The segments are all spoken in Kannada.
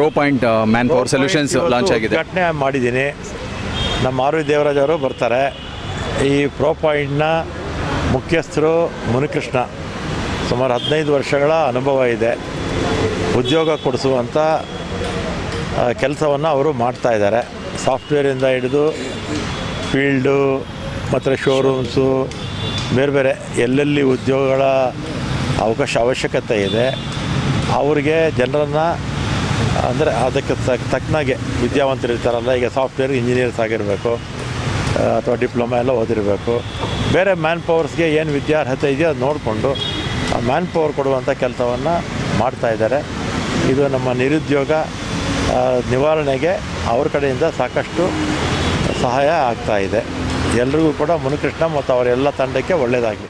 Pro Point Man Power Solutions launch ಆಗಿದೆ. ಘಟನೆ ಮಾಡಿದ್ದೀನಿ. ನಮ್ಮ ಆರು ದೇವರಾಜ್ ಅವರು ಬರ್ತಾರೆ. ಈ ಪ್ರೋ ಪಾಯಿಂಟ್ನ ಮುಖ್ಯಸ್ಥರು ಮುನಿಕೃಷ್ಣ. ಸುಮಾರು ಹದಿನೈದು ವರ್ಷಗಳ ಅನುಭವ ಇದೆ. ಉದ್ಯೋಗ ಕೊಡಿಸುವಂಥ ಕೆಲಸವನ್ನು ಅವರು ಮಾಡ್ತಾ ಇದ್ದಾರೆ. ಸಾಫ್ಟ್ವೇರಿಂದ ಹಿಡಿದು ಫೀಲ್ಡು ಮತ್ತು ಶೋರೂಮ್ಸು ಬೇರೆ ಬೇರೆ ಎಲ್ಲೆಲ್ಲಿ ಉದ್ಯೋಗಗಳ ಅವಕಾಶ ಅವಶ್ಯಕತೆ ಇದೆ ಅವರಿಗೆ ಜನರನ್ನು ಅಂದರೆ ಅದಕ್ಕೆ ತಕ್ ತಕ್ಕನಾಗೆ ವಿದ್ಯಾವಂತರು ಇರ್ತಾರಲ್ಲ ಈಗ ಸಾಫ್ಟ್ವೇರ್ ಇಂಜಿನಿಯರ್ಸ್ ಆಗಿರಬೇಕು ಅಥವಾ ಡಿಪ್ಲೊಮಾ ಎಲ್ಲ ಓದಿರಬೇಕು. ಬೇರೆ ಮ್ಯಾನ್ ಪವರ್ಸ್ಗೆ ಏನು ವಿದ್ಯಾರ್ಹತೆ ಇದೆಯೋ ಅದು ನೋಡಿಕೊಂಡು ಮ್ಯಾನ್ ಪವರ್ ಕೊಡುವಂಥ ಕೆಲಸವನ್ನು ಮಾಡ್ತಾ ಇದ್ದಾರೆ. ಇದು ನಮ್ಮ ನಿರುದ್ಯೋಗ ನಿವಾರಣೆಗೆ ಅವ್ರ ಕಡೆಯಿಂದ ಸಾಕಷ್ಟು ಸಹಾಯ ಆಗ್ತಾ ಇದೆ. ಎಲ್ರಿಗೂ ಕೂಡ ಮುನಿಕೃಷ್ಣ ಮತ್ತು ಅವರೆಲ್ಲ ತಂಡಕ್ಕೆ ಒಳ್ಳೆಯದಾಗಲಿ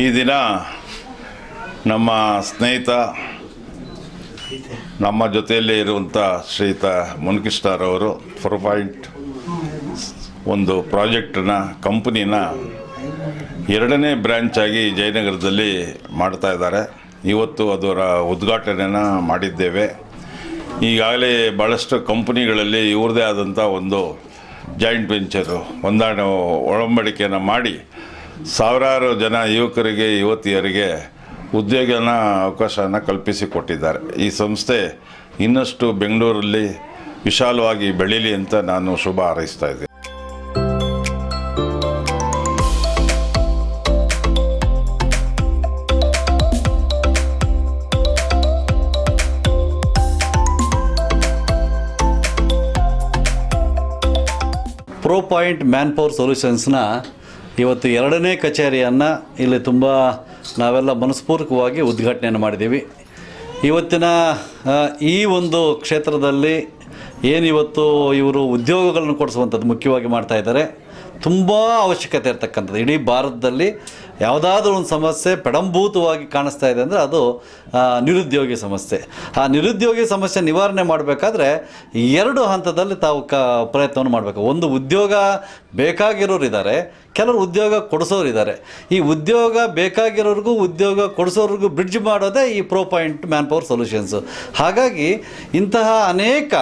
ಈ ದಿನ ನಮ್ಮ ಸ್ನೇಹಿತ, ನಮ್ಮ ಜೊತೆಯಲ್ಲೇ ಇರುವಂಥ ಶ್ರೀಯುತ ಮುನ್ಕಿಷ್ಣರವರು ಫೋರ್ ಪಾಯಿಂಟ್ ಒಂದು ಪ್ರಾಜೆಕ್ಟನ್ನ ಕಂಪ್ನಿನ ಎರಡನೇ ಬ್ರ್ಯಾಂಚ್ ಆಗಿ ಜಯನಗರದಲ್ಲಿ ಮಾಡ್ತಾ ಇದ್ದಾರೆ. ಇವತ್ತು ಅದರ ಉದ್ಘಾಟನೆನ ಮಾಡಿದ್ದೇವೆ. ಈಗಾಗಲೇ ಭಾಳಷ್ಟು ಕಂಪನಿಗಳಲ್ಲಿ ಇವ್ರದೇ ಆದಂಥ ಒಂದು ಜಾಯಿಂಟ್ ವೆಂಚರು ಹೊಂದಾಣ ಒಳಂಬಡಿಕೆಯನ್ನು ಮಾಡಿ ಸಾವಿರಾರು ಜನ ಯುವಕರಿಗೆ, ಯುವತಿಯರಿಗೆ ಉದ್ಯೋಗನ ಅವಕಾಶನ ಕಲ್ಪಿಸಿಕೊಟ್ಟಿದ್ದಾರೆ. ಈ ಸಂಸ್ಥೆ ಇನ್ನಷ್ಟು ಬೆಂಗಳೂರಲ್ಲಿ ವಿಶಾಲವಾಗಿ ಬೆಳೀಲಿ ಅಂತ ನಾನು ಶುಭ ಹಾರೈಸ್ತಾ ಇದ್ದೀನಿ. ಪ್ರೋ ಪಾಯಿಂಟ್ ಮ್ಯಾನ್ ಪವರ್ ಸೊಲ್ಯೂಷನ್ಸ್ನ ಇವತ್ತು ಎರಡನೇ ಕಚೇರಿಯನ್ನು ಇಲ್ಲಿ ತುಂಬ ನಾವೆಲ್ಲ ಮನಸ್ಪೂರ್ವಕವಾಗಿ ಉದ್ಘಾಟನೆಯನ್ನು ಮಾಡಿದ್ದೀವಿ. ಇವತ್ತಿನ ಈ ಒಂದು ಕ್ಷೇತ್ರದಲ್ಲಿ ಏನಿವತ್ತು ಇವರು ಉದ್ಯೋಗಗಳನ್ನು ಕೊಡಿಸುವಂಥದ್ದು ಮುಖ್ಯವಾಗಿ ಮಾಡ್ತಾ ಇದ್ದಾರೆ. ತುಂಬ ಅವಶ್ಯಕತೆ ಇರ್ತಕ್ಕಂಥದ್ದು. ಇಡೀ ಭಾರತದಲ್ಲಿ ಯಾವುದಾದ್ರೂ ಒಂದು ಸಮಸ್ಯೆ ಪೆಡಂಭೂತವಾಗಿ ಕಾಣಿಸ್ತಾ ಇದೆ ಅಂದರೆ ಅದು ನಿರುದ್ಯೋಗಿ ಸಮಸ್ಯೆ. ಆ ನಿರುದ್ಯೋಗಿ ಸಮಸ್ಯೆ ನಿವಾರಣೆ ಮಾಡಬೇಕಾದ್ರೆ ಎರಡು ಹಂತದಲ್ಲಿ ತಾವು ಕ, ಪ್ರಯತ್ನವನ್ನು ಮಾಡಬೇಕು. ಒಂದು ಉದ್ಯೋಗ ಬೇಕಾಗಿರೋರು ಇದ್ದಾರೆ ಕೆಲವರು ಉದ್ಯೋಗ ಕೊಡಿಸೋರು ಇದ್ದಾರೆ ಈ ಉದ್ಯೋಗ ಬೇಕಾಗಿರೋರಿಗೂ ಉದ್ಯೋಗ ಕೊಡಿಸೋರಿಗೂ ಬ್ರಿಡ್ಜ್ ಮಾಡೋದೇ ಈ Pro Point Man Power Solutions ಹಾಗಾಗಿ ಇಂತಹ ಅನೇಕ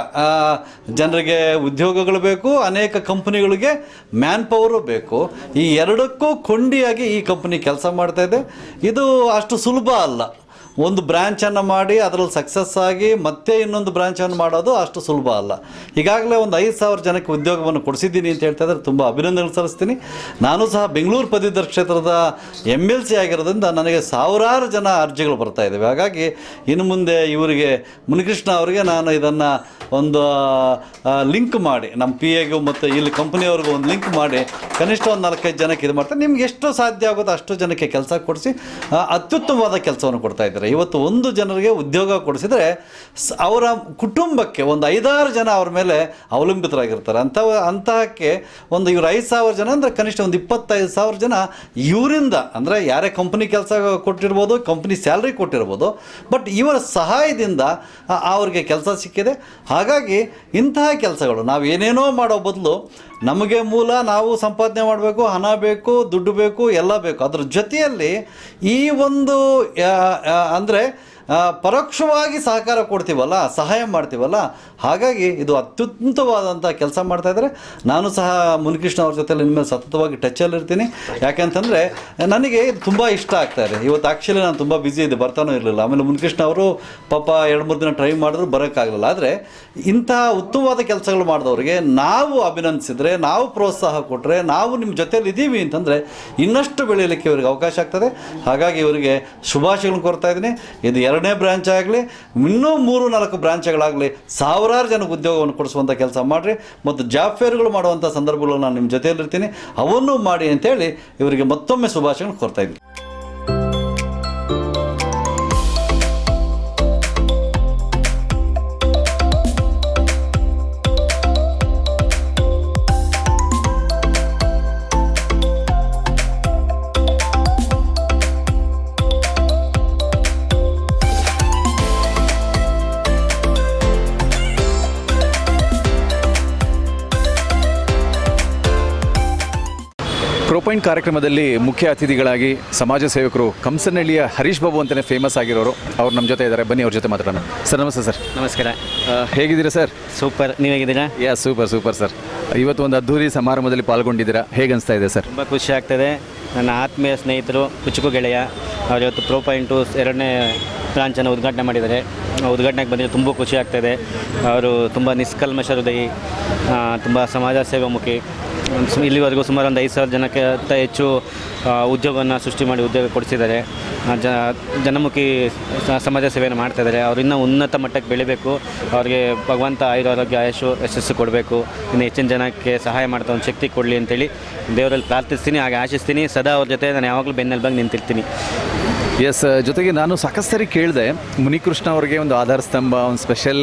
ಜನರಿಗೆ ಉದ್ಯೋಗಗಳು ಬೇಕು, ಅನೇಕ ಕಂಪನಿಗಳಿಗೆ ಮ್ಯಾನ್ ಪವರು ಬೇಕು. ಈ ಎರಡಕ್ಕೂ ಕೊಂಡಿಯಾಗಿ ಈ ಕಂಪ್ನಿ ಕೆಲಸ ಮಾಡ್ತಾ ಇದೆ. ಇದು ಅಷ್ಟು ಸುಲಭ ಅಲ್ಲ. ಒಂದು ಬ್ರ್ಯಾಂಚನ್ನು ಮಾಡಿ ಅದರಲ್ಲಿ ಸಕ್ಸಸ್ ಆಗಿ ಮತ್ತೆ ಇನ್ನೊಂದು ಬ್ರ್ಯಾಂಚನ್ನು ಮಾಡೋದು ಅಷ್ಟು ಸುಲಭ ಅಲ್ಲ. ಈಗಾಗಲೇ ಒಂದು ಐದು ಸಾವಿರ ಜನಕ್ಕೆ ಉದ್ಯೋಗವನ್ನು ಕೊಡಿಸಿದ್ದೀನಿ ಅಂತ ಹೇಳ್ತಾ ಇದ್ದಾರೆ ತುಂಬ ಅಭಿನಂದನೆ ಸಲ್ಲಿಸ್ತೀನಿ. ನಾನು ಸಹ ಬೆಂಗಳೂರು ಪದವೀಧರ ಕ್ಷೇತ್ರದ ಎಂ ಎಲ್ ಸಿ ಆಗಿರೋದ್ರಿಂದ ನನಗೆ ಸಾವಿರಾರು ಜನ ಅರ್ಜಿಗಳು ಬರ್ತಾ ಇದ್ದಾವೆ ಹಾಗಾಗಿ ಇನ್ನು ಮುಂದೆ ಇವರಿಗೆ ಮುನಿಕೃಷ್ಣ ಅವರಿಗೆ ನಾನು ಇದನ್ನು ಒಂದು ಲಿಂಕ್ ಮಾಡಿ, ನಮ್ಮ ಪಿ ಎಗೂ ಮತ್ತು ಇಲ್ಲಿ ಕಂಪ್ನಿಯವ್ರಿಗೂ ಒಂದು ಲಿಂಕ್ ಮಾಡಿ ಕನಿಷ್ಠ ಒಂದು ನಾಲ್ಕೈದು ಜನಕ್ಕೆ ಇದು ಮಾಡ್ತಾರೆ ನಿಮ್ಗೆ ಎಷ್ಟು ಸಾಧ್ಯ ಆಗುತ್ತೋ ಅಷ್ಟು ಜನಕ್ಕೆ ಕೆಲಸ ಕೊಡಿಸಿ ಅತ್ಯುತ್ತಮವಾದ ಕೆಲಸವನ್ನು ಕೊಡ್ತಾ ಇದ್ದಾರೆ. ಇವತ್ತು ಒಂದು ಜನರಿಗೆ ಉದ್ಯೋಗ ಕೊಡಿಸಿದರೆ ಅವರ ಕುಟುಂಬಕ್ಕೆ ಒಂದು ಐದಾರು ಜನ ಅವ್ರ ಮೇಲೆ ಅವಲಂಬಿತರಾಗಿರ್ತಾರೆ. ಅಂಥ ಅಂತಹಕ್ಕೆ ಒಂದು ಇವ್ರು ಐದು ಸಾವಿರ ಜನ ಅಂದರೆ ಕನಿಷ್ಠ ಒಂದು ಇಪ್ಪತ್ತೈದು ಸಾವಿರ ಜನ ಇವರಿಂದ ಅಂದರೆ ಯಾರೇ ಕಂಪ್ನಿ ಕೆಲಸ ಕೊಟ್ಟಿರ್ಬೋದು ಕಂಪ್ನಿ ಸ್ಯಾಲ್ರಿ ಕೊಟ್ಟಿರ್ಬೋದು ಬಟ್ ಇವರ ಸಹಾಯದಿಂದ ಅವ್ರಿಗೆ ಕೆಲಸ ಸಿಕ್ಕಿದೆ. ಹಾಗಾಗಿ ಇಂತಹ ಕೆಲಸಗಳು ನಾವು ಏನೇನೋ ಮಾಡೋ ಬದಲು ನಮಗೆ ಮೂಲ ನಾವು ಸಂಪಾದನೆ ಮಾಡಬೇಕು, ಹಣ ಬೇಕು, ದುಡ್ಡು ಬೇಕು, ಎಲ್ಲ ಬೇಕು. ಅದ್ರ ಜೊತೆಯಲ್ಲಿ ಈ ಒಂದು ಅಂದರೆ ಪರೋಕ್ಷವಾಗಿ ಸಹಕಾರ ಕೊಡ್ತೀವಲ್ಲ ಸಹಾಯ ಮಾಡ್ತೀವಲ್ಲ ಹಾಗಾಗಿ ಇದು ಅತ್ಯುತ್ತಮವಾದಂಥ ಕೆಲಸ ಮಾಡ್ತಾ ಇದ್ದಾರೆ. ನಾನು ಸಹ ಮುನಿಕೃಷ್ಣ ಅವ್ರ ಜೊತೆಲಿ ಇನ್ಮೇಲೆ ಸತತವಾಗಿ ಟಚಲ್ಲಿರ್ತೀನಿ ಯಾಕೆಂತಂದರೆ ನನಗೆ ಇದು ತುಂಬ ಇಷ್ಟ ಆಗ್ತಾ ಇದೆ. ಇವತ್ತು ಆ್ಯಕ್ಚುಲಿ ನಾನು ತುಂಬ ಬ್ಯುಸಿ ಇದ್ದೆ, ಬರ್ತಾನೂ ಇರಲಿಲ್ಲ. ಆಮೇಲೆ ಮುನಿಕೃಷ್ಣ ಅವರು ಪಾಪ ಎರಡು ಮೂರು ದಿನ ಟ್ರೈ ಮಾಡಿದ್ರು, ಬರೋಕ್ಕಾಗಲಿಲ್ಲ. ಆದರೆ ಇಂತಹ ಉತ್ತಮವಾದ ಕೆಲಸಗಳು ಮಾಡಿದವ್ರಿಗೆ ನಾವು ಅಭಿನಂದಿಸಿದರೆ, ನಾವು ಪ್ರೋತ್ಸಾಹ ಕೊಟ್ಟರೆ ನಾವು ನಿಮ್ಮ ಜೊತೆಯಲ್ಲಿ ಇದ್ದೀವಿ ಅಂತಂದರೆ ಇನ್ನಷ್ಟು ಬೆಳೆಯಲಿಕ್ಕೆ ಇವರಿಗೆ ಅವಕಾಶ ಆಗ್ತದೆ. ಹಾಗಾಗಿ ಇವರಿಗೆ ಶುಭಾಶಯಗಳನ್ನು ಕೊಡ್ತಾ ಇದ್ದೀನಿ. ಇದು ಎರಡನೇ ಬ್ರಾಂಚ್ ಆಗಲಿ, ಇನ್ನೂ ಮೂರು ನಾಲ್ಕು ಬ್ರಾಂಚ್ಗಳಾಗಲಿ ಸಾವಿರಾರು ಜನಕ್ಕೆ ಉದ್ಯೋಗವನ್ನು ಕೊಡಿಸುವಂಥ ಕೆಲಸ ಮಾಡಿರಿ ಮತ್ತು ಜಾಬ್ ಫೇರ್ಗಳು ಮಾಡುವಂಥ ಸಂದರ್ಭಗಳು ನಾನು ನಿಮ್ಮ ಜೊತೆಯಲ್ಲಿರ್ತೀನಿ. ಅವನ್ನೂ ಮಾಡಿ ಅಂತೇಳಿ ಇವರಿಗೆ ಮತ್ತೊಮ್ಮೆ ಶುಭಾಶಯಗಳನ್ನು ಇದ್ದೀನಿ. ಪಾಯಿಂಟ್ ಕಾರ್ಯಕ್ರಮದಲ್ಲಿ ಮುಖ್ಯ ಅತಿಥಿಗಳಾಗಿ ಸಮಾಜ ಸೇವಕರು ಕಂಸನಹಳ್ಳಿಯ ಹರೀಶ್ ಬಾಬು ಅಂತಲೇ ಫೇಮಸ್ ಆಗಿರೋರು. ಅವ್ರು ನಮ್ಮ ಜೊತೆ ಇದ್ದಾರೆ. ಬನ್ನಿ ಅವ್ರ ಜೊತೆ ಮಾತಾಡೋಣ. ಸರ್ ನಮಸ್ತೆ ಸರ್. ನಮಸ್ಕಾರ. ಹೇಗಿದ್ದೀರಾ ಸರ್? ಸೂಪರ್. ನೀವು ಹೇಗಿದ್ದೀರಾ? Yeah super super sir. ಇವತ್ತು ಒಂದು ಅದ್ಧೂರಿ ಸಮಾರಂಭದಲ್ಲಿ ಪಾಲ್ಗೊಂಡಿದ್ದೀರಾ? ಹೇಗೆ ಅನಿಸ್ತಾ ಇದೆ ಸರ್? ತುಂಬ ಖುಷಿ ಆಗ್ತದೆ. ನನ್ನ ಆತ್ಮೀಯ ಸ್ನೇಹಿತರು, ಕುಚುಕು ಗೆಳೆಯ, ಅವ್ರು ಇವತ್ತು ಪ್ರೋ ಪಾಯಿಂಟು ಎರಡನೇ ಬ್ರಾಂಚನ್ನು ಉದ್ಘಾಟನೆ ಮಾಡಿದ್ದಾರೆ. ಉದ್ಘಾಟನೆಗೆ ಬಂದರೆ ತುಂಬ ಖುಷಿ ಆಗ್ತದೆ. ಅವರು ತುಂಬ ನಿಷ್ಕಲ್ಮಶ ಹೃದಯಿ ತುಂಬ ಸಮಾಜ ಸೇವಾಮುಖಿ. ಇಲ್ಲಿವರೆಗೂ ಸುಮಾರು ಒಂದು ಐದು ಸಾವಿರ ಜನಕ್ಕೆ ಹೆಚ್ಚು ಉದ್ಯೋಗವನ್ನು ಸೃಷ್ಟಿ ಮಾಡಿ ಉದ್ಯೋಗ ಕೊಡಿಸಿದ್ದಾರೆ. ಜನ ಜನಮುಖಿ ಸಮಾಜ ಸೇವೆಯನ್ನು ಮಾಡ್ತಾ ಇದ್ದಾರೆ. ಉನ್ನತ ಮಟ್ಟಕ್ಕೆ ಬೆಳಿಬೇಕು. ಅವ್ರಿಗೆ ಭಗವಂತ ಆಯುರಾರೋಗ್ಯ ಆಯುಷು ಯಶಸ್ಸು ಕೊಡಬೇಕು. ಇನ್ನು ಹೆಚ್ಚಿನ ಜನಕ್ಕೆ ಸಹಾಯ ಮಾಡ್ತಾ ಒಂದು ಶಕ್ತಿ ಕೊಡಲಿ ಅಂತೇಳಿ ದೇವರಲ್ಲಿ ಪ್ರಾರ್ಥಿಸ್ತೀನಿ, ಹಾಗೆ ಆಶಿಸ್ತೀನಿ. ಸದಾ ಅವ್ರ ಜೊತೆ ನಾನು ಯಾವಾಗಲೂ ಬೆನ್ನೆಲ್ಬಾಗಿ ನಿಂತಿರ್ತೀನಿ. ಎಸ್ ಜೊತೆಗೆ ನಾನು ಸಾಕಷ್ಟು ಸರಿ ಕೇಳಿದೆ ಮುನಿಕೃಷ್ಣ ಅವರಿಗೆ ಒಂದು ಆಧಾರ ಸ್ತಂಭ ಒಂದು ಸ್ಪೆಷಲ್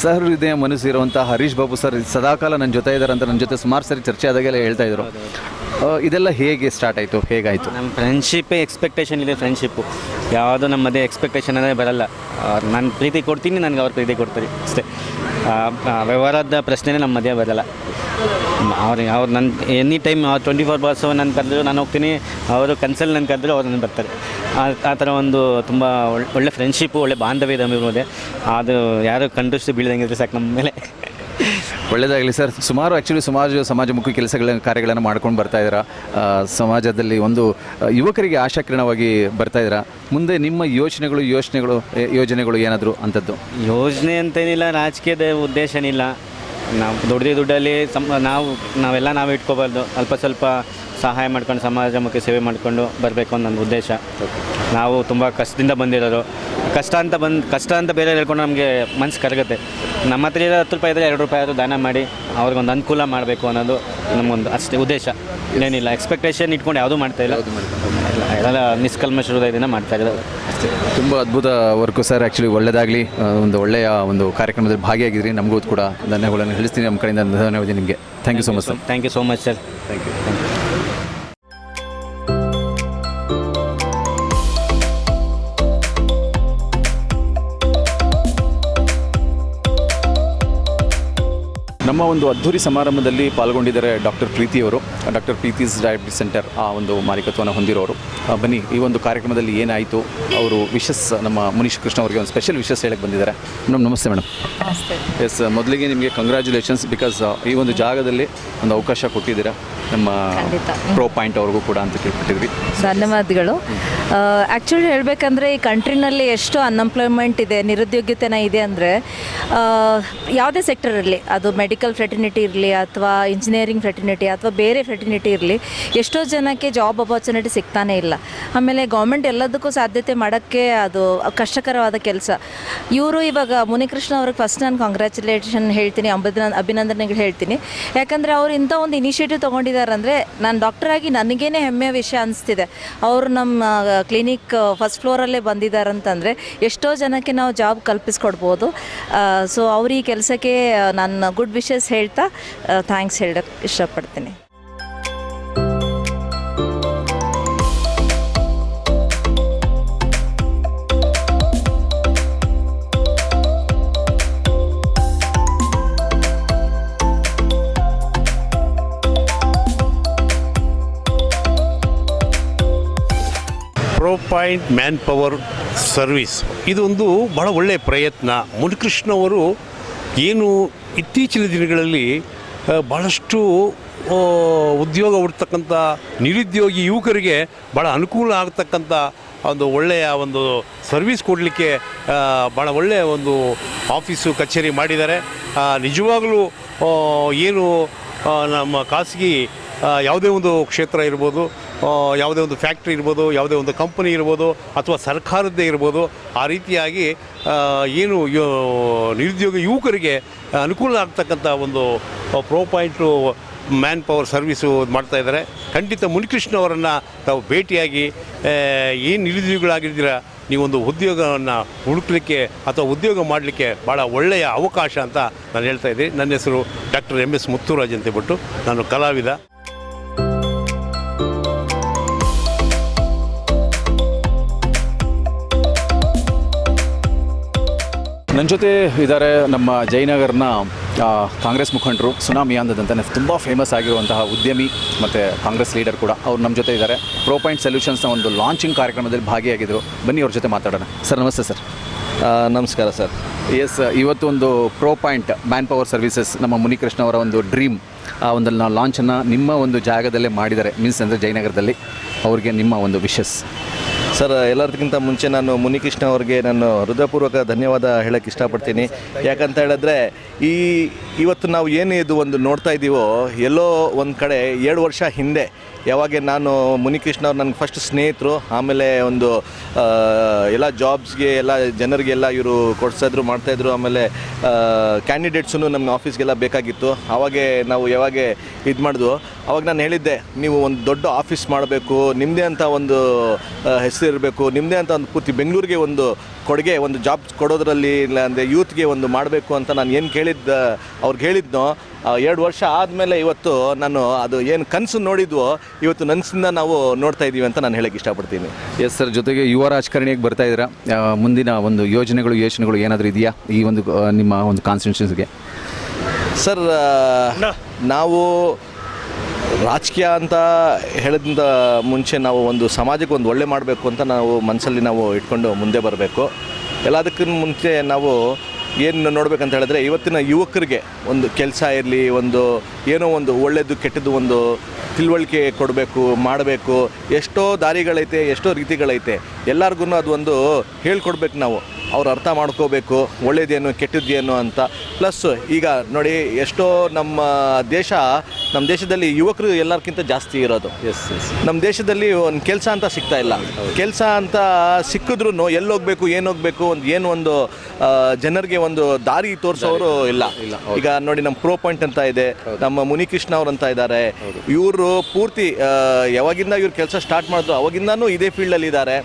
ಸಹೃದಯ ಮನಸ್ಸು ಇರುವಂಥ ಹರೀಶ್ ಬಾಬು ಸರ್ ಸದಾಕಾಲ ನನ್ನ ಜೊತೆ ಇದ್ದಾರೆ ಅಂತ ನನ್ನ ಜೊತೆ ಸುಮಾರು ಸರಿ ಚರ್ಚೆ ಆದಾಗೆಲ್ಲ ಹೇಳ್ತಾ ಇದ್ರು. ಇದೆಲ್ಲ ಹೇಗೆ ಸ್ಟಾರ್ಟ್ ಆಯಿತು? ಹೇಗಾಯಿತು? ನಮ್ಮ ಫ್ರೆಂಡ್ಶಿಪ್ಪೇ ಎಕ್ಸ್ಪೆಕ್ಟೇಷನ್ ಇದೆ ಫ್ರೆಂಡ್ಶಿಪ್ಪು ಯಾವುದೋ ನಮ್ಮ ಮಧ್ಯೆ ಎಕ್ಸ್ಪೆಕ್ಟೇಷನ್ ಅಂದರೆ ಬರಲ್ಲ ನಾನು ಪ್ರೀತಿ ಕೊಡ್ತೀನಿ ನನಗೆ ಅವ್ರ ಪ್ರೀತಿ ಕೊಡ್ತೀನಿ ಅಷ್ಟೇ. ವ್ಯವಹಾರದ ಪ್ರಶ್ನೆನೇ ನಮ್ಮ ಮಧ್ಯೆ ಬರಲ್ಲ. ಅವ್ರಿಗೆ ಅವ್ರು ನನ್ನ any time twenty four bars ನಾನು ಕರೆದ್ರು ನಾನು ಹೋಗ್ತೀನಿ. ಅವರು ಕನ್ಸಲ್ ನನ್ನ ಕರೆದ್ರು ಅವ್ರು ನನ್ನ ಬರ್ತಾರೆ. ಆ- ಆ ಥರ ಒಂದು ತುಂಬ ಒಳ್ಳೆ ಫ್ರೆಂಡ್ಶಿಪ್ಪು ಒಳ್ಳೆ ಬಾಂಧವ್ಯ ಇದೆ ನಮಗೆ ಅದು ಯಾರು ಕಂಡಷ್ಟು ಬೀಳ್ದಂಗಿದ್ರೆ ಸಾಕು ನಮ್ಮ ಮೇಲೆ. ಒಳ್ಳೇದಾಗಲಿ ಸರ್. ಸುಮಾರು ಆ್ಯಕ್ಚುಲಿ ಸಮಾಜ ಸಮಾಜಮುಖಿ ಕೆಲಸಗಳ ಕಾರ್ಯಗಳನ್ನು ಮಾಡ್ಕೊಂಡು ಬರ್ತಾ ಇದ್ದೀರಾ. ಸಮಾಜದಲ್ಲಿ ಒಂದು ಯುವಕರಿಗೆ ಆಶಾಕಿರಣವಾಗಿ ಬರ್ತಾ ಇದ್ದೀರಾ. ಮುಂದೆ ನಿಮ್ಮ ಯೋಚನೆಗಳು ಯೋಚನೆಗಳು ಯೋಜನೆಗಳು ಏನಾದರೂ ಅಂಥದ್ದು? ಯೋಜನೆ ಅಂತೇನಿಲ್ಲ ರಾಜಕೀಯದ ಉದ್ದೇಶ ಏನಿಲ್ಲ ನಾವು ದುಡ್ದು ದುಡ್ಡಲ್ಲಿ ಸಮ್ ನಾವು, ನಾವೆಲ್ಲ ನಾವು ಇಟ್ಕೋಬಾರ್ದು. ಅಲ್ಪ ಸ್ವಲ್ಪ ಸಹಾಯ ಮಾಡ್ಕೊಂಡು ಸಮಾಜಮುಖಿ ಸೇವೆ ಮಾಡಿಕೊಂಡು ಬರಬೇಕು ಅನ್ನೋ ಉದ್ದೇಶ. ನಾವು ತುಂಬ ಕಷ್ಟದಿಂದ ಬಂದಿರೋರು. ಕಷ್ಟ ಅಂತ ಬಂದು, ಕಷ್ಟ ಅಂತ ಬೇರೆ ಹೇಳ್ಕೊಂಡು ನಮಗೆ ಮನಸ್ಸು ಕರಗುತ್ತೆ. ನಮ್ಮ ಹತ್ರ ಇರೋ ಹತ್ತು ರೂಪಾಯಿ ಇದ್ದರೆ ಎರಡು ರೂಪಾಯಿ ಆದರೂ ದಾನ ಮಾಡಿ, ಅವ್ರಿಗೊಂದು ಅನುಕೂಲ ಮಾಡಬೇಕು ಅನ್ನೋದು ನಮ್ಮೊಂದು ಅಷ್ಟೇ ಉದ್ದೇಶ. ಏನಿಲ್ಲ ಎಕ್ಸ್ಪೆಕ್ಟೇಷನ್ ಇಟ್ಕೊಂಡು ಯಾವುದೂ ಮಾಡ್ತಾ ಎಲ್ಲ ನಿಷ್ಕಲ್ಮಶ ಹೃದಯದಿಂದ ಮಾಡ್ತಾ ಇದ್ದಾರೆ ಅಷ್ಟೇ. ತುಂಬ ಅದ್ಭುತ ವರ್ಕು ಸರ್ ಆ್ಯಕ್ಚುಲಿ ಒಳ್ಳೆಯದಾಗಲಿ ಒಂದು ಒಳ್ಳೆಯ ಒಂದು ಕಾರ್ಯಕ್ರಮದಲ್ಲಿ ಭಾಗಿಯಾಗಿದ್ರಿ. ನಮಗೂ ಕೂಡ ಧನ್ಯವಾದಗಳನ್ನು ಹೇಳಿಸ್ತೀನಿ ನಮ್ಮ ಕಡೆಯಿಂದ ಧನ್ಯವಾದ ನಿಮಗೆ. Thank you so much sir thank you so much sir thank you ಒಂದು ಅದ್ಧೂರಿ ಸಮಾರಂಭದಲ್ಲಿ ಪಾಲ್ಗೊಂಡಿದ್ದಾರೆ ಡಾಕ್ಟರ್ ಪ್ರೀತಿ ಅವರು. ಡಾಕ್ಟರ್ ಪ್ರೀತೀಸ್ ಡಯಾಬಿಟಿಸ್ ಸೆಂಟರ್ ಆ ಒಂದು ಮಾಲೀಕತ್ವವನ್ನು ಹೊಂದಿರೋರು. ಬನ್ನಿ ಈ ಒಂದು ಕಾರ್ಯಕ್ರಮದಲ್ಲಿ ಏನಾಯಿತು? ಅವರು ವಿಶಸ್ ನಮ್ಮ ಮುನೀಶ್ ಕೃಷ್ಣ ಅವರಿಗೆ ಒಂದು ಸ್ಪೆಷಲ್ ವಿಶಸ್ ಹೇಳಕ್ಕೆ ಬಂದಿದ್ದಾರೆ. ಮೇಡಮ್ ನಮಸ್ತೆ ಮೇಡಮ್ ಎಸ್ ಮೊದಲಿಗೆ ನಿಮಗೆ ಕಂಗ್ರ್ಯಾಚುಲೇಷನ್ಸ್ ಬಿಕಾಸ್ ಈ ಒಂದು ಜಾಗದಲ್ಲಿ ಒಂದು ಅವಕಾಶ ಕೊಟ್ಟಿದ್ದೀರಾ? ನಮ್ಮ. ಪ್ರೋ ಪಾಯಿಂಟ್ ಅವ್ರಿಗೂ ಕೂಡ ಅಂತ ಕೇಳ್ಬಿಟ್ಟಿದ್ವಿ ಧನ್ಯವಾದಗಳು. ಆ್ಯಕ್ಚುಲಿ ಹೇಳಬೇಕಂದ್ರೆ ಈ ಕಂಟ್ರಿನಲ್ಲಿ ಎಷ್ಟು ಅನ್ಎಂಪ್ಲಾಯ್ಮೆಂಟ್ ಇದೆ ನಿರುದ್ಯೋಗ್ಯತೆನ ಇದೆ ಅಂದರೆ ಯಾವುದೇ ಸೆಕ್ಟರ್ ಇರಲಿ ಅದು ಮೆಡಿಕಲ್ ಫ್ರೆಟರ್ನಿಟಿ ಇರಲಿ ಅಥವಾ ಇಂಜಿನಿಯರಿಂಗ್ ಫ್ರೆಟರ್ನಿಟಿ ಅಥವಾ ಬೇರೆ ಫ್ರೆಟರ್ನಿಟಿ ಇರಲಿ ಎಷ್ಟೋ ಜನಕ್ಕೆ ಜಾಬ್ ಅಪರ್ಚುನಿಟಿ ಸಿಗ್ತಾನೆ ಇಲ್ಲ. ಆಮೇಲೆ ಗೌರ್ಮೆಂಟ್ ಎಲ್ಲದಕ್ಕೂ ಸಾಧ್ಯತೆ ಮಾಡೋಕ್ಕೆ ಅದು ಕಷ್ಟಕರವಾದ ಕೆಲಸ. ಇವರು ಇವಾಗ ಮುನಿಕೃಷ್ಣ ಅವ್ರಿಗೆ ಫಸ್ಟ್ ನಾನು ಕಾಂಗ್ರ್ಯಾಚುಲೇಷನ್ ಹೇಳ್ತೀನಿ ಅಭಿನಂದ ಅಭಿನಂದನೆಗಳು ಹೇಳ್ತೀನಿ. ಯಾಕಂದರೆ ಅವರು ಇಂಥ ಒಂದು ಇನಿಷಿಯೇಟಿವ್ ತೊಗೊಂಡಿದ್ದಾರೆ. ಅಂದರೆ ನಾನು ಡಾಕ್ಟರ್ ಆಗಿ ನನಗೇನೆ ಹೆಮ್ಮೆಯ ವಿಷಯ ಅನಿಸ್ತಿದೆ. ಅವರು ನಮ್ಮ ಕ್ಲಿನಿಕ್ ಫಸ್ಟ್ ಫ್ಲೋರಲ್ಲೇ ಬಂದಿದ್ದಾರೆ ಅಂತಂದರೆ ಎಷ್ಟೋ ಜನಕ್ಕೆ ನಾವು ಜಾಬ್ ಕಲ್ಪಿಸ್ಕೊಡ್ಬೋದು. ಸೊ ಅವ್ರ ಈ ಕೆಲಸಕ್ಕೆ ನಾನು ಗುಡ್ ವಿಶಸ್ ಹೇಳ್ತಾ ಥ್ಯಾಂಕ್ಸ್ ಹೇಳಕ್ಕೆ ಇಷ್ಟಪಡ್ತೀನಿ. ಪಾಯಿಂಟ್ ಮ್ಯಾನ್ ಪವರ್ ಸರ್ವಿಸ್ ಇದೊಂದು ಬಹಳ ಒಳ್ಳೆಯ ಪ್ರಯತ್ನ. ಮುನಿಕೃಷ್ಣ ಅವರು ಏನು ಇತ್ತೀಚಿನ ದಿನಗಳಲ್ಲಿ ಭಾಳಷ್ಟು ಉದ್ಯೋಗ ಹುಡ್ತಕ್ಕಂಥ ನಿರುದ್ಯೋಗಿ ಯುವಕರಿಗೆ ಭಾಳ ಅನುಕೂಲ ಆಗ್ತಕ್ಕಂಥ ಒಂದು ಒಳ್ಳೆಯ ಒಂದು ಸರ್ವಿಸ್ ಕೊಡಲಿಕ್ಕೆ ಭಾಳ ಒಳ್ಳೆಯ ಒಂದು ಆಫೀಸು ಕಚೇರಿ ಮಾಡಿದ್ದಾರೆ. ನಿಜವಾಗಲೂ ಏನು ನಮ್ಮ ಖಾಸಗಿ ಯಾವುದೇ ಒಂದು ಕ್ಷೇತ್ರ ಇರ್ಬೋದು ಯಾವುದೇ ಒಂದು ಫ್ಯಾಕ್ಟ್ರಿ ಇರ್ಬೋದು, ಯಾವುದೇ ಒಂದು ಕಂಪನಿ ಇರ್ಬೋದು ಅಥವಾ ಸರ್ಕಾರದ್ದೇ ಇರ್ಬೋದು, ಆ ರೀತಿಯಾಗಿ ಏನು ನಿರುದ್ಯೋಗ ಯುವಕರಿಗೆ ಅನುಕೂಲ ಆಗ್ತಕ್ಕಂಥ ಒಂದು Pro Point Man Power service ಮಾಡ್ತಾ ಇದ್ದಾರೆ. ಖಂಡಿತ ಮುನಿಕೃಷ್ಣ ಅವರನ್ನು ತಾವು ಭೇಟಿಯಾಗಿ ಏನು ನಿರುದ್ಯೋಗಿಗಳಾಗಿದ್ದೀರ ನೀವೊಂದು ಉದ್ಯೋಗವನ್ನು ಹುಡುಕಲಿಕ್ಕೆ ಅಥವಾ ಉದ್ಯೋಗ ಮಾಡಲಿಕ್ಕೆ ಭಾಳ ಒಳ್ಳೆಯ ಅವಕಾಶ ಅಂತ ನಾನು ಹೇಳ್ತಾ ಇದ್ದೀನಿ. ನನ್ನ ಹೆಸರು ಡಾಕ್ಟರ್ ಎಂ ಎಸ್ ಮುತ್ತುರಾಜ್ ಅಂತ ಬಿಟ್ಟು ನಾನು ಕಲಾವಿದ. ನನ್ನ ಜೊತೆ ಇದ್ದಾರೆ ನಮ್ಮ ಜಯನಗರ್ನ ಕಾಂಗ್ರೆಸ್ ಮುಖಂಡರು ಸುನಾಮಿ ಅಂತ ತುಂಬ ಫೇಮಸ್ ಆಗಿರುವಂತಹ ಉದ್ಯಮಿ ಮತ್ತು ಕಾಂಗ್ರೆಸ್ ಲೀಡರ್ ಕೂಡ. ಅವ್ರು ನಮ್ಮ ಜೊತೆ ಇದ್ದಾರೆ ಪ್ರೋ ಪಾಯಿಂಟ್ ಸೊಲ್ಯೂಷನ್ಸ್ನ ಒಂದು ಲಾಂಚಿಂಗ್ ಕಾರ್ಯಕ್ರಮದಲ್ಲಿ ಭಾಗಿಯಾಗಿದ್ದರು ಬನ್ನಿ ಅವ್ರ ಜೊತೆ ಮಾತಾಡೋಣ. ಸರ್ ನಮಸ್ತೆ ಸರ್. ನಮಸ್ಕಾರ ಸರ್. ಎಸ್ ಇವತ್ತು ಒಂದು pro point man power services ನಮ್ಮ ಮುನಿಕೃಷ್ಣ ಅವರ ಒಂದು ಡ್ರೀಮ್ ಆ ಒಂದು ಲಾಂಚನ್ನು ನಿಮ್ಮ ಒಂದು ಜಾಗದಲ್ಲೇ ಮಾಡಿದ್ದಾರೆ. ಮೀನ್ಸ್ ಅಂದರೆ ಜಯನಗರದಲ್ಲಿ. ಅವ್ರಿಗೆ ನಿಮ್ಮ ಒಂದು ವಿಶಸ್ ಸರ್ ಎಲ್ಲದಕ್ಕಿಂತ ಮುಂಚೆ ನಾನು ಮುನಿಕೃಷ್ಣ ಅವ್ರಿಗೆ ನಾನು ಹೃದಯಪೂರ್ವಕ ಧನ್ಯವಾದ ಹೇಳಕ್ಕೆ ಇಷ್ಟಪಡ್ತೀನಿ. ಯಾಕಂತ ಹೇಳಿದ್ರೆ, ಈ ಇವತ್ತು ನಾವು ಏನು ಇದು ಒಂದು ನೋಡ್ತಾ ಇದ್ದೀವೋ ಎಲ್ಲೋ ಒಂದು ಕಡೆ ಎರಡು ವರ್ಷ ಹಿಂದೆ ಯಾವಾಗ ನಾನು ಮುನಿಕೃಷ್ಣ ಅವ್ರು ನನಗೆ ಫಸ್ಟ್ ಸ್ನೇಹಿತರು, ಆಮೇಲೆ ಒಂದು ಎಲ್ಲ ಜಾಬ್ಸ್ಗೆ ಎಲ್ಲ ಜನರಿಗೆಲ್ಲ ಇವರು ಕೊಡ್ಸಿದ್ರು ಮಾಡ್ತಾಯಿದ್ರು ಆಮೇಲೆ ಕ್ಯಾಂಡಿಡೇಟ್ಸು ನಮ್ಮ ಆಫೀಸ್ಗೆಲ್ಲ ಬೇಕಾಗಿತ್ತು. ಅವಾಗೆ ನಾವು ಯಾವಾಗ ಇದು ಮಾಡಿದ್ವು, ಅವಾಗ ನಾನು ಹೇಳಿದ್ದೆ, ನೀವು ಒಂದು ದೊಡ್ಡ ಆಫೀಸ್ ಮಾಡಬೇಕು ನಿಮ್ಮದೇ ಅಂತ ಒಂದು ಹೆಸರು ಇರಬೇಕು ನಿಮ್ಮದೇ ಅಂತ ಒಂದು ಪೂರ್ತಿ ಬೆಂಗಳೂರಿಗೆ ಒಂದು ಕೊಡುಗೆ ಒಂದು ಜಾಬ್ ಕೊಡೋದ್ರಲ್ಲಿ ಇಲ್ಲ ಅಂದರೆ ಯೂತ್ಗೆ ಒಂದು ಮಾಡಬೇಕು ಅಂತ ನಾನು ಏನು ಕೇಳಿದ್ದ ಅವ್ರಿಗೆ ಹೇಳಿದ್ನೋ ಎರಡು ವರ್ಷ ಆದಮೇಲೆ ಇವತ್ತು ನಾನು ಅದು ಏನು ಕನಸು ನೋಡಿದ್ವೋ ಇವತ್ತು ನನಸಿಂದ ನಾವು ನೋಡ್ತಾ ಇದ್ದೀವಿ ಅಂತ ನಾನು ಹೇಳಕ್ಕೆ ಇಷ್ಟಪಡ್ತೀನಿ. ಎಸ್ ಸರ್ ಜೊತೆಗೆ ಯುವ ರಾಜಕಾರಣಿಯಾಗಿ ಬರ್ತಾ ಇದ್ದೀರಾ? ಮುಂದಿನ ಒಂದು ಯೋಜನೆಗಳು ಯೋಚನೆಗಳು ಏನಾದರೂ ಇದೆಯಾ? ಈ ಒಂದು ನಿಮ್ಮ ಒಂದು ಕಾನ್ಸ್ಟಿಟ್ಯೂಷನ್ಸ್ಗೆ ಸರ್ ನಾವು ರಾಜಕೀಯ ಅಂತ ಹೇಳಿದ ಮುಂಚೆ ನಾವು ಒಂದು ಸಮಾಜಕ್ಕೆ ಒಂದು ಒಳ್ಳೆ ಮಾಡಬೇಕು ಅಂತ ನಾವು ಮನಸ್ಸಲ್ಲಿ ನಾವು ಇಟ್ಕೊಂಡು ಮುಂದೆ ಬರಬೇಕು. ಎಲ್ಲದಕ್ಕಿಂತ ಮುಂಚೆ ನಾವು ಏನು ನೋಡಬೇಕಂತ ಹೇಳಿದ್ರೆ ಇವತ್ತಿನ ಯುವಕರಿಗೆ ಒಂದು ಕೆಲಸ ಇರಲಿ, ಒಂದು ಏನೋ ಒಂದು ಒಳ್ಳೆಯದು ಕೆಟ್ಟದ್ದು ಒಂದು ತಿಳುವಳಿಕೆ ಕೊಡಬೇಕು, ಮಾಡಬೇಕು. ಎಷ್ಟೋ ದಾರಿಗಳೈತೆ, ಎಷ್ಟೋ ರೀತಿಗಳೈತೆ. ಎಲ್ಲರಿಗೂ ಅದು ಒಂದು ಹೇಳ್ಕೊಡ್ಬೇಕು ನಾವು. ಅವ್ರು ಅರ್ಥ ಮಾಡ್ಕೋಬೇಕು, ಒಳ್ಳೇದೇನು, ಕೆಟ್ಟದ್ದೇನು ಅಂತ. ಪ್ಲಸ್ ಈಗ ನೋಡಿ ಎಷ್ಟೋ ನಮ್ಮ ದೇಶ ನಮ್ಮ ದೇಶದಲ್ಲಿ ಯುವಕರು ಎಲ್ಲರಿಗಿಂತ ಜಾಸ್ತಿ ಇರೋದು. ಎಸ್ ಎಸ್ ನಮ್ಮ ದೇಶದಲ್ಲಿ ಒಂದು ಕೆಲಸ ಅಂತ ಸಿಗ್ತಾ ಇಲ್ಲ. ಕೆಲಸ ಅಂತ ಸಿಕ್ಕಿದ್ರು ಎಲ್ಲಿ ಹೋಗ್ಬೇಕು ಏನು ಹೋಗ್ಬೇಕು ಒಂದು ಏನು ಒಂದು ಜನರಿಗೆ ಒಂದು ದಾರಿ ತೋರಿಸೋರು ಇಲ್ಲ. ಈಗ ನೋಡಿ ನಮ್ಮ ಪ್ರೋ ಪಾಯಿಂಟ್ ಅಂತ ಇದೆ ನಮ್ಮ ಮುನಿಕೃಷ್ಣ ಅವ್ರು ಅಂತ ಇದ್ದಾರೆ ಇವರು ಪೂರ್ತಿ ಯಾವಾಗಿಂದ ಇವ್ರು ಕೆಲಸ ಸ್ಟಾರ್ಟ್ ಮಾಡಿದ್ರು ಅವಾಗಿಂದನೂ ಇದೇ ಫೀಲ್ಡಲ್ಲಿ ಇದ್ದಾರೆ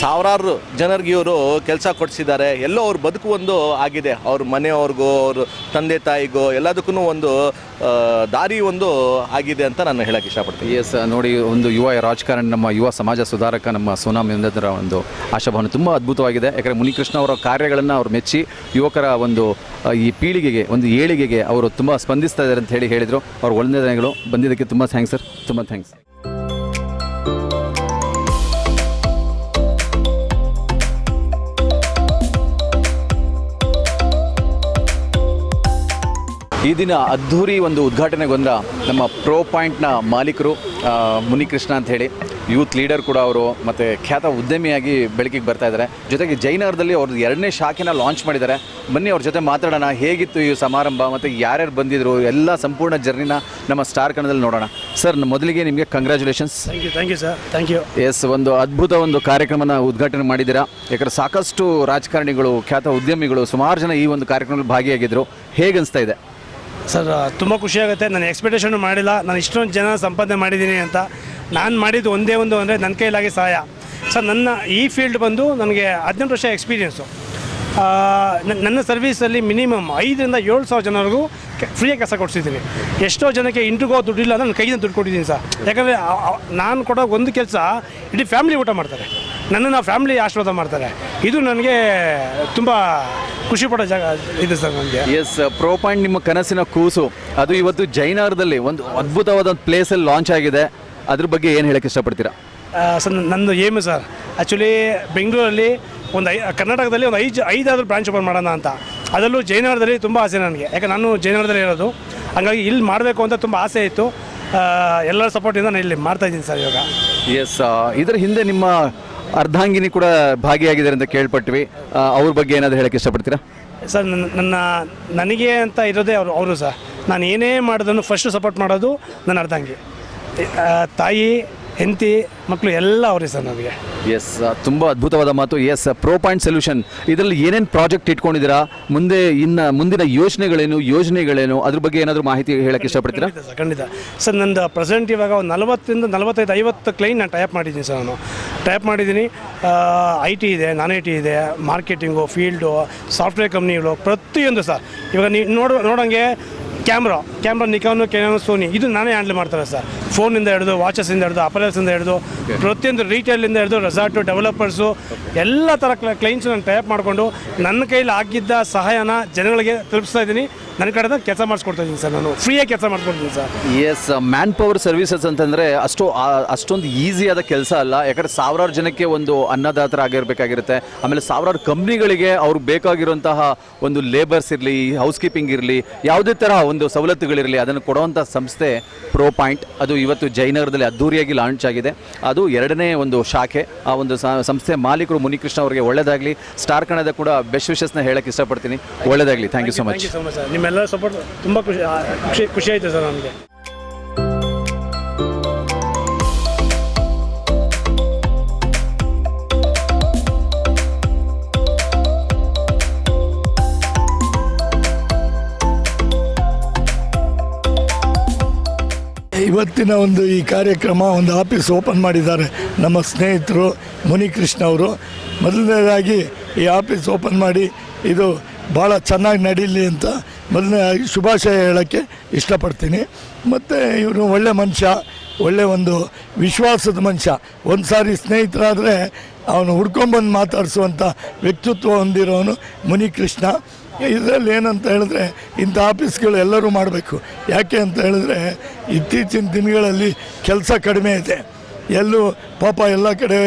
ಸಾವಿರಾರು ಜನರಿಗೆ ಇವರು ಕೆಲಸ ಕೊಡಿಸಿದ್ದಾರೆ. ಎಲ್ಲೋ ಅವ್ರ ಬದುಕು ಒಂದು ಆಗಿದೆ. ಅವ್ರ ಮನೆಯವ್ರಿಗೂ ಅವ್ರ ತಂದೆ ತಾಯಿಗೋ ಎಲ್ಲದಕ್ಕೂ ಒಂದು ದಾರಿ ಒಂದು ಆಗಿದೆ ಅಂತ ನಾನು ಹೇಳಕ್ಕೆ ಇಷ್ಟಪಡ್ತೀನಿ. ಎಸ್ ನೋಡಿ, ಒಂದು ಯುವ ರಾಜಕಾರಣಿ, ನಮ್ಮ ಯುವ ಸಮಾಜ ಸುಧಾರಕ, ನಮ್ಮ ಸೋನಾಮ್ ಎಂದರ ಒಂದು ಆಶಾಭಾವನೆ ತುಂಬ ಅದ್ಭುತವಾಗಿದೆ. ಯಾಕಂದರೆ ಮುನಿಕೃಷ್ಣ ಅವರ ಕಾರ್ಯಗಳನ್ನು ಅವರು ಮೆಚ್ಚಿ ಯುವಕರ ಒಂದು ಈ ಪೀಳಿಗೆಗೆ, ಒಂದು ಏಳಿಗೆಗೆ ಅವರು ತುಂಬ ಸ್ಪಂದಿಸ್ತಾ ಇದ್ದಾರೆ ಅಂತ ಹೇಳಿ ಹೇಳಿದರು. ಅವ್ರ ಒಳ್ಳೆಯಗಳು ಬಂದಿದ್ದಕ್ಕೆ ತುಂಬ ಥ್ಯಾಂಕ್ಸ್ ಸರ್ ತುಂಬ ಥ್ಯಾಂಕ್ಸ್ ಈ ದಿನ ಅದ್ಧೂರಿ ಒಂದು ಉದ್ಘಾಟನೆಗೊಂಡ ನಮ್ಮ ಪ್ರೋ ಪಾಯಿಂಟ್ನ ಮಾಲೀಕರು ಮುನಿಕೃಷ್ಣ ಅಂತ ಹೇಳಿ. ಯೂತ್ ಲೀಡರ್ ಕೂಡ ಅವರು ಮತ್ತು ಖ್ಯಾತ ಉದ್ಯಮಿಯಾಗಿ ಬೆಳಕಿಗೆ ಬರ್ತಾ ಇದ್ದಾರೆ. ಜೊತೆಗೆ ಜೈನಗರದಲ್ಲಿ ಅವ್ರದ್ದು ಎರಡನೇ ಶಾಖೆನ ಲಾಂಚ್ ಮಾಡಿದ್ದಾರೆ. ಬನ್ನಿ ಅವ್ರ ಜೊತೆ ಮಾತಾಡೋಣ ಹೇಗಿತ್ತು ಈ ಸಮಾರಂಭ ಮತ್ತು ಯಾರ್ಯಾರು ಬಂದಿದ್ರು ಎಲ್ಲ ಸಂಪೂರ್ಣ ಜರ್ನಿನ ನಮ್ಮ ಸ್ಟಾರ್ ಕಣದಲ್ಲಿ ನೋಡೋಣ. ಸರ್ ಮೊದಲಿಗೆ ನಿಮಗೆ congratulations thank you thank you sir thank you yes ಒಂದು ಅದ್ಭುತ ಒಂದು ಕಾರ್ಯಕ್ರಮನ ಉದ್ಘಾಟನೆ ಮಾಡಿದ್ದೀರಾ. ಯಾಕಂದ್ರೆ ಸಾಕಷ್ಟು ರಾಜಕಾರಣಿಗಳು ಖ್ಯಾತ ಉದ್ಯಮಿಗಳು ಸುಮಾರು ಜನ ಈ ಒಂದು ಕಾರ್ಯಕ್ರಮದಲ್ಲಿ ಭಾಗಿಯಾಗಿದ್ದರು ಹೇಗೆ ಅನಿಸ್ತಾ ಇದೆ? ಸರ್ ತುಂಬ ಖುಷಿಯಾಗುತ್ತೆ ನಾನು ಎಕ್ಸ್ಪೆಕ್ಟೇಷನ್ ಮಾಡಿಲ್ಲ. ನಾನು ಇಷ್ಟೊಂದು ಜನ ಸಂಪಾದನೆ ಮಾಡಿದ್ದೀನಿ ಅಂತ. ನಾನು ಮಾಡಿದ್ದು ಒಂದೇ ಒಂದು ಅಂದರೆ ನನ್ನ ಕೈಲಾಗಿ ಸಹಾಯ ಸರ್, ನನ್ನ ಈ ಫೀಲ್ಡ್ ಬಂದು ನನಗೆ ಹದಿನೆಂಟು ವರ್ಷ ಎಕ್ಸ್ಪೀರಿಯೆನ್ಸು ನನ್ನ ಸರ್ವೀಸಲ್ಲಿ ಮಿನಿಮಮ್ ಐದರಿಂದ ಏಳು ಸಾವಿರ ಜನರಿಗೂ ಫ್ರೀಯಾಗಿ ಕೆಲಸ ಕೊಡಿಸಿದ್ದೀನಿ. ಎಷ್ಟೋ ಜನಕ್ಕೆ ಇಂಟ್ರಿಗೋ ದುಡ್ಡಿಲ್ಲ ಅಂದರೆ ನನ್ನ ಕೈಯಿಂದ ದುಡ್ಡು ಕೊಟ್ಟಿದ್ದೀನಿ ಸರ್. ಯಾಕಂದರೆ ನಾನು ಕೊಡೋ ಒಂದು ಕೆಲಸ ಇಡೀ ಫ್ಯಾಮಿಲಿ ಊಟ ಮಾಡ್ತಾರೆ. ನನ್ನನ್ನು ಫ್ಯಾಮಿಲಿ ಆಶೀರ್ವಾದ ಮಾಡ್ತಾರೆ. ಇದು ನನಗೆ ತುಂಬ ಖುಷಿ ಪಡೋ ಜಾಗ ಇದೆ ಸರ್ ನನಗೆ ಎಸ್ ಪ್ರೋ ಪಾಯಿಂಟ್ ನಿಮ್ಮ ಕನಸಿನ ಕೂಸು. ಅದು ಇವತ್ತು ಜೈನಾರದಲ್ಲಿ ಒಂದು ಅದ್ಭುತವಾದ ಒಂದು ಪ್ಲೇಸಲ್ಲಿ ಲಾಂಚ್ ಆಗಿದೆ. ಅದ್ರ ಬಗ್ಗೆ ಏನು ಹೇಳಕ್ಕೆ ಇಷ್ಟಪಡ್ತೀರಾ? ಸರ್ ನಂದು ಏಮು ಸರ್ ಆ್ಯಕ್ಚುಲಿ ಬೆಂಗಳೂರಲ್ಲಿ ಒಂದು ಐ ಕರ್ನಾಟಕದಲ್ಲಿ ಒಂದು ಐದು ಐದಾದರೂ ಬ್ರಾಂಚ್ ಓಪನ್ ಮಾಡೋಣ ಅಂತ. ಅದರಲ್ಲೂ ಜೈನಾರದಲ್ಲಿ ತುಂಬ ಆಸೆ ನನಗೆ. ಯಾಕೆ ನಾನು ಜೈನಾರದಲ್ಲಿ ಇರೋದು. ಹಾಗಾಗಿ ಇಲ್ಲಿ ಮಾಡಬೇಕು ಅಂತ ತುಂಬ ಆಸೆ ಇತ್ತು. ಆ, ಎಲ್ಲರ ಸಪೋರ್ಟಿಂದ ನಾನು ಇಲ್ಲಿ ಮಾಡ್ತಾ ಇದ್ದೀನಿ ಸರ್ ಇವಾಗ. ಎಸ್ ಇದರ ಹಿಂದೆ ನಿಮ್ಮ ಅರ್ಧಾಂಗಿನಿ ಕೂಡ ಭಾಗಿಯಾಗಿದ್ದಾರೆ ಅಂತ ಕೇಳ್ಪಟ್ವಿ. ಅವ್ರ ಬಗ್ಗೆ ಏನಾದರೂ ಹೇಳಕ್ಕೆ ಇಷ್ಟಪಡ್ತೀರಾ? ಸರ್, ನನ್ನ ನನ್ನ, ನನಗೆ ಅಂತ ಇರೋದೇ ಅವರು ಅವರು ಸರ್. ನಾನು ಏನೇ ಮಾಡೋದನ್ನು ಫಸ್ಟ್ ಸಪೋರ್ಟ್ ಮಾಡೋದು ನನ್ನ ಅರ್ಧಾಂಗಿ ತಾಯಿ ಹೆಂಡತಿ ಮಕ್ಕಳು ಎಲ್ಲ ಅವರೇ ಸರ್ ನನಗೆ ಎಸ್ ತುಂಬ ಅದ್ಭುತವಾದ ಮಾತು. ಎಸ್ ಪ್ರೋ ಪಾಯಿಂಟ್ ಸೊಲ್ಯೂಷನ್ ಇದರಲ್ಲಿ ಏನೇನು ಪ್ರಾಜೆಕ್ಟ್ ಇಟ್ಕೊಂಡಿದ್ದೀರಾ? ಮುಂದೆ ಇನ್ನು ಮುಂದಿನ ಯೋಜನೆಗಳೇನು ಯೋಜನೆಗಳೇನು? ಅದ್ರ ಬಗ್ಗೆ ಏನಾದರೂ ಮಾಹಿತಿ ಹೇಳಕ್ಕೆ ಇಷ್ಟಪಡ್ತೀರಾ? ಖಂಡಿತ ಸರ್ ಖಂಡಿತ. ಸರ್ ನಂದು ಪ್ರೆಸೆಂಟ್ ಇವಾಗ ಒಂದು ನಲವತ್ತರಿಂದ ನಲವತ್ತೈದು ಐವತ್ತು ಕ್ಲೈನ್ ನಾನು ಟೈಪ್ ಮಾಡಿದ್ದೀನಿ ಸರ್ ನಾನು. ಟೈಪ್ ಮಾಡಿದ್ದೀನಿ ಐ ಟಿ ಇದೆ ನಾನ್ ಐ ಟಿ ಇದೆ ಮಾರ್ಕೆಟಿಂಗು ಫೀಲ್ಡು ಸಾಫ್ಟ್ವೇರ್ ಕಂಪ್ನಿಗಳು ಪ್ರತಿಯೊಂದು ಸರ್. ಇವಾಗ ನೀವು ನೋಡೋ ನೋಡೋಂಗೆ camera camera Nikon Canon Sony ಇದು ನಾನೇ ಹ್ಯಾಂಡಲ್ ಮಾಡ್ತಾರೆ ಸರ್. ಫೋನಿಂದ ಹಿಡಿದು ವಾಚಸ್ಸಿಂದ ಹಿಡಿದು ಅಪರಲ್ಸಿಂದ ಹಿಡಿದು ಪ್ರತಿಯೊಂದು ರೀಟೇಲಿಂದ ಹಿಡಿದು ರೆಸಾರ್ಟು ಡೆವಲಪರ್ಸು ಎಲ್ಲ ಥರ ಕ್ಲೈಂಟ್ಸ್ ನಾನು ಟೈಪ್ ಮಾಡಿಕೊಂಡು ನನ್ನ ಕೈಲಿ ಆಗಿದ್ದ ಸಹಾಯನ ಜನಗಳಿಗೆ ತಲುಪಿಸ್ತಾ ಇದ್ದೀನಿ. ನನ್ನ ಕಡೆದ ಕೆಲಸ ಮಾಡಿಸ್ಕೊಡ್ತಾ ಇದ್ದೀನಿ ಸರ್ ನಾನು. ಫ್ರೀಯಾಗಿ ಕೆಲಸ ಮಾಡಿಸ್ಕೊಡ್ತೀನಿ sir. Yes man power services ಅಂತಂದರೆ ಅಷ್ಟು ಆ- ಅಷ್ಟೊಂದು ಈಸಿಯಾದ ಕೆಲಸ ಅಲ್ಲ. ಯಾಕಂದರೆ ಸಾವಿರಾರು ಜನಕ್ಕೆ ಒಂದು ಅನ್ನದಾತರ ಆಗಿರಬೇಕಾಗಿರುತ್ತೆ. ಆಮೇಲೆ ಸಾವಿರಾರು ಕಂಪ್ನಿಗಳಿಗೆ ಅವ್ರು ಬೇಕಾಗಿರುವಂತಹ ಒಂದು ಲೇಬರ್ಸ್ ಇರಲಿ ಹೌಸ್ ಕೀಪಿಂಗ್ ಇರಲಿ ಯಾವುದೇ ತರಹ ಒಂದು ಸವಲತ್ತುಗಳಿರಲಿ ಅದನ್ನು ಕೊಡುವಂಥ ಸಂಸ್ಥೆ ಪ್ರೋ ಪಾಯಿಂಟ್ ಅದು ಇವತ್ತು ಜಯನಗರದಲ್ಲಿ ಅದ್ದೂರಿಯಾಗಿ ಲಾಂಚ್ ಆಗಿದೆ. ಅದು ಎರಡನೇ ಒಂದು ಶಾಖೆ. ಆ ಒಂದು ಸ- ಸಂಸ್ಥೆ ಮಾಲೀಕರು ಮುನಿಕೃಷ್ಣ ಅವರಿಗೆ ಒಳ್ಳೆಯದಾಗಲಿ ಸ್ಟಾರ್ ಕಣದ ಕೂಡ ಬೆಸ್ಟ್ ವಿಶಸ್ನ ಹೇಳಕ್ಕೆ ಇಷ್ಟಪಡ್ತೀನಿ. ಒಳ್ಳೆಯದಾಗಲಿ thank you so much so much sir ನಿಮ್ಮೆಲ್ಲರ ಸಪೋರ್ಟ್ ತುಂಬ ಖುಷಿ ಖುಷಿ ಖುಷಿ ಆಯಿತು ಸರ್ ನಮಗೆ. ಇವತ್ತಿನ ಒಂದು ಈ ಕಾರ್ಯಕ್ರಮ ಒಂದು ಆಫೀಸ್ ಓಪನ್ ಮಾಡಿದ್ದಾರೆ ನಮ್ಮ ಸ್ನೇಹಿತರು ಮುನಿಕೃಷ್ಣ ಅವರು. ಮೊದಲನೇದಾಗಿ ಈ ಆಫೀಸ್ ಓಪನ್ ಮಾಡಿ ಇದು ಭಾಳ ಚೆನ್ನಾಗಿ ನಡೀಲಿ ಅಂತ ಮೊದಲನೇದಾಗಿ ಶುಭಾಶಯ ಹೇಳೋಕ್ಕೆ ಇಷ್ಟಪಡ್ತೀನಿ. ಮತ್ತು ಇವರು ಒಳ್ಳೆ ಮನುಷ್ಯ, ಒಳ್ಳೆ ಒಂದು ವಿಶ್ವಾಸದ ಮನುಷ್ಯ. ಒಂದು ಸಾರಿ ಸ್ನೇಹಿತರಾದರೆ ಅವನು ಹುಡ್ಕೊಂಬಂದು ಮಾತಾಡಿಸುವಂಥ ವ್ಯಕ್ತಿತ್ವ ಹೊಂದಿರೋನು ಮುನಿಕೃಷ್ಣ. ಇದರಲ್ಲಿ ಏನಂತ ಹೇಳಿದ್ರೆ ಇಂಥ ಆಫೀಸ್ಗಳು ಎಲ್ಲರೂ ಮಾಡಬೇಕು. ಯಾಕೆ ಅಂತ ಹೇಳಿದ್ರೆ ಇತ್ತೀಚಿನ ದಿನಗಳಲ್ಲಿ ಕೆಲಸ ಕಡಿಮೆ ಇದೆ. ಎಲ್ಲೂ ಪಾಪ ಎಲ್ಲ ಕಡೆ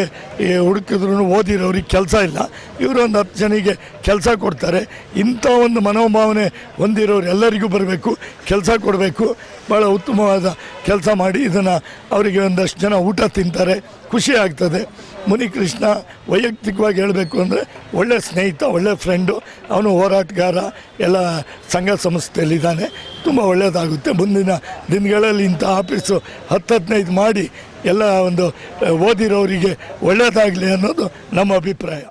ಈ ಹುಡುಕಿದ್ರು ಓದಿರೋರಿಗೆ ಕೆಲಸ ಇಲ್ಲ. ಇವರು ಒಂದು ಹತ್ತು ಜನಿಗೆ ಕೆಲಸ ಕೊಡ್ತಾರೆ. ಇಂಥ ಒಂದು ಮನೋಭಾವನೆ ಹೊಂದಿರೋರು ಎಲ್ಲರಿಗೂ ಬರಬೇಕು, ಕೆಲಸ ಕೊಡಬೇಕು. ಭಾಳ ಉತ್ತಮವಾದ ಕೆಲಸ ಮಾಡಿ ಇದನ್ನು ಅವರಿಗೆ ಒಂದಷ್ಟು ಜನ ಊಟ ತಿಂತಾರೆ, ಖುಷಿ ಆಗ್ತದೆ. ಮುನಿಕೃಷ್ಣ ವೈಯಕ್ತಿಕವಾಗಿ ಹೇಳಬೇಕು ಅಂದರೆ ಒಳ್ಳೆ ಸ್ನೇಹಿತ, ಒಳ್ಳೆ ಫ್ರೆಂಡು ಅವನು ಹೋರಾಟಗಾರ, ಎಲ್ಲ ಸಂಘ ಸಂಸ್ಥೆಯಲ್ಲಿದ್ದಾನೆ. ತುಂಬ ಒಳ್ಳೆಯದಾಗುತ್ತೆ ಮುಂದಿನ ದಿನಗಳಲ್ಲಿ ಇಂಥ ಆಫೀಸು ಹತ್ತು ಹದಿನೈದು ಮಾಡಿ ಎಲ್ಲ ಒಂದು ಓದಿರೋರಿಗೆ ಒಳ್ಳೆಯದಾಗಲಿ ಅನ್ನೋದು ನಮ್ಮ ಅಭಿಪ್ರಾಯ.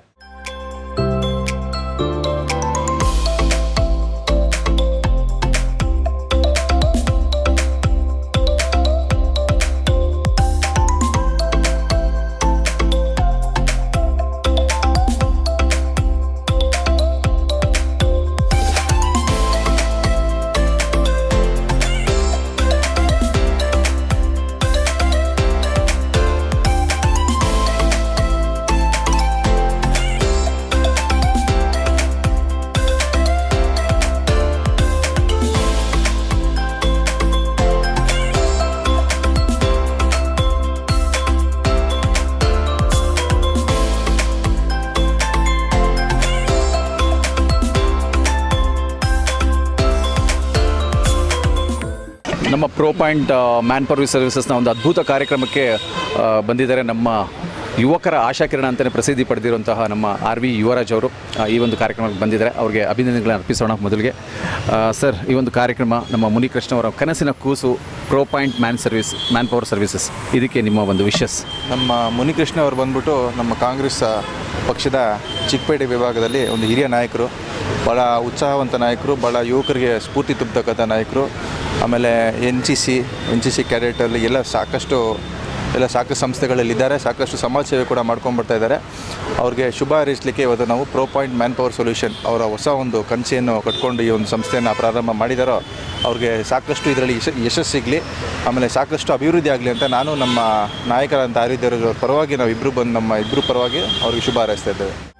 ನಮ್ಮ ಪ್ರೋ ಪಾಯಿಂಟ್ ಮ್ಯಾನ್ ಪವರ್ ಸರ್ವಿಸಸ್ನ ಒಂದು ಅದ್ಭುತ ಕಾರ್ಯಕ್ರಮಕ್ಕೆ ಬಂದಿದ್ದಾರೆ ನಮ್ಮ ಯುವಕರ ಆಶಾಕಿರಣ ಅಂತಲೇ ಪ್ರಸಿದ್ಧಿ ಪಡೆದಿರುವಂತಹ ನಮ್ಮ ಆರ್ ವಿ ಯುವರಾಜ್ ಅವರು ಈ ಒಂದು ಕಾರ್ಯಕ್ರಮಕ್ಕೆ ಬಂದಿದ್ದಾರೆ. ಅವರಿಗೆ ಅಭಿನಂದನೆಗಳನ್ನು ಅರ್ಪಿಸೋಣ ಮೊದಲಿಗೆ. ಸರ್, ಈ ಒಂದು ಕಾರ್ಯಕ್ರಮ ನಮ್ಮ ಮುನಿಕೃಷ್ಣ ಅವರ ಕನಸಿನ ಕೂಸು pro point man service manpower services ಇದಕ್ಕೆ ನಿಮ್ಮ ಒಂದು ವಿಶಸ್ ನಮ್ಮ ಮುನಿಕೃಷ್ಣ ಅವರು ಬಂದ್ಬಿಟ್ಟು ನಮ್ಮ ಕಾಂಗ್ರೆಸ್ ಪಕ್ಷದ ಚಿಕ್ಕಪೇಟೆ ವಿಭಾಗದಲ್ಲಿ ಒಂದು ಹಿರಿಯ ನಾಯಕರು ಭಾಳ ಉತ್ಸಾಹವಂತ ನಾಯಕರು ಭಾಳ ಯುವಕರಿಗೆ ಸ್ಫೂರ್ತಿ ತುಂಬತಕ್ಕಂಥ ನಾಯಕರು, ಆಮೇಲೆ N C C N C C ಕ್ಯಾಡೆಟಲ್ಲಿ ಎಲ್ಲ ಸಾಕಷ್ಟು ಎಲ್ಲ ಸಾಕಷ್ಟು ಸಂಸ್ಥೆಗಳಲ್ಲಿದ್ದಾರೆ, ಸಾಕಷ್ಟು ಸಮಾಜ ಸೇವೆ ಕೂಡ ಮಾಡ್ಕೊಂಡ್ಬರ್ತಾ ಇದ್ದಾರೆ. ಅವ್ರಿಗೆ ಶುಭ ಹರಿಸಲಿಕ್ಕೆ ಇವತ್ತು ನಾವು pro point man power solution ಅವರ ಹೊಸ ಒಂದು ಕನಸೆಯನ್ನು ಕಟ್ಕೊಂಡು ಈ ಒಂದು ಸಂಸ್ಥೆಯನ್ನು ಪ್ರಾರಂಭ ಮಾಡಿದಾರೋ, ಅವ್ರಿಗೆ ಸಾಕಷ್ಟು ಇದರಲ್ಲಿ ಯಶ, ಯಶಸ್ಸು ಆಮೇಲೆ ಸಾಕಷ್ಟು ಅಭಿವೃದ್ಧಿ ಆಗಲಿ ಅಂತ ನಾನು ನಮ್ಮ ನಾಯಕರಂತ ಆರಿದ್ದರ ಪರವಾಗಿ ನಾವು ಇಬ್ಬರು ಬಂದು ನಮ್ಮ ಇಬ್ಬರು ಪರವಾಗಿ ಅವ್ರಿಗೆ ಶುಭ ಹಾರೈಸ್ತಾ ಇದ್ದೇವೆ.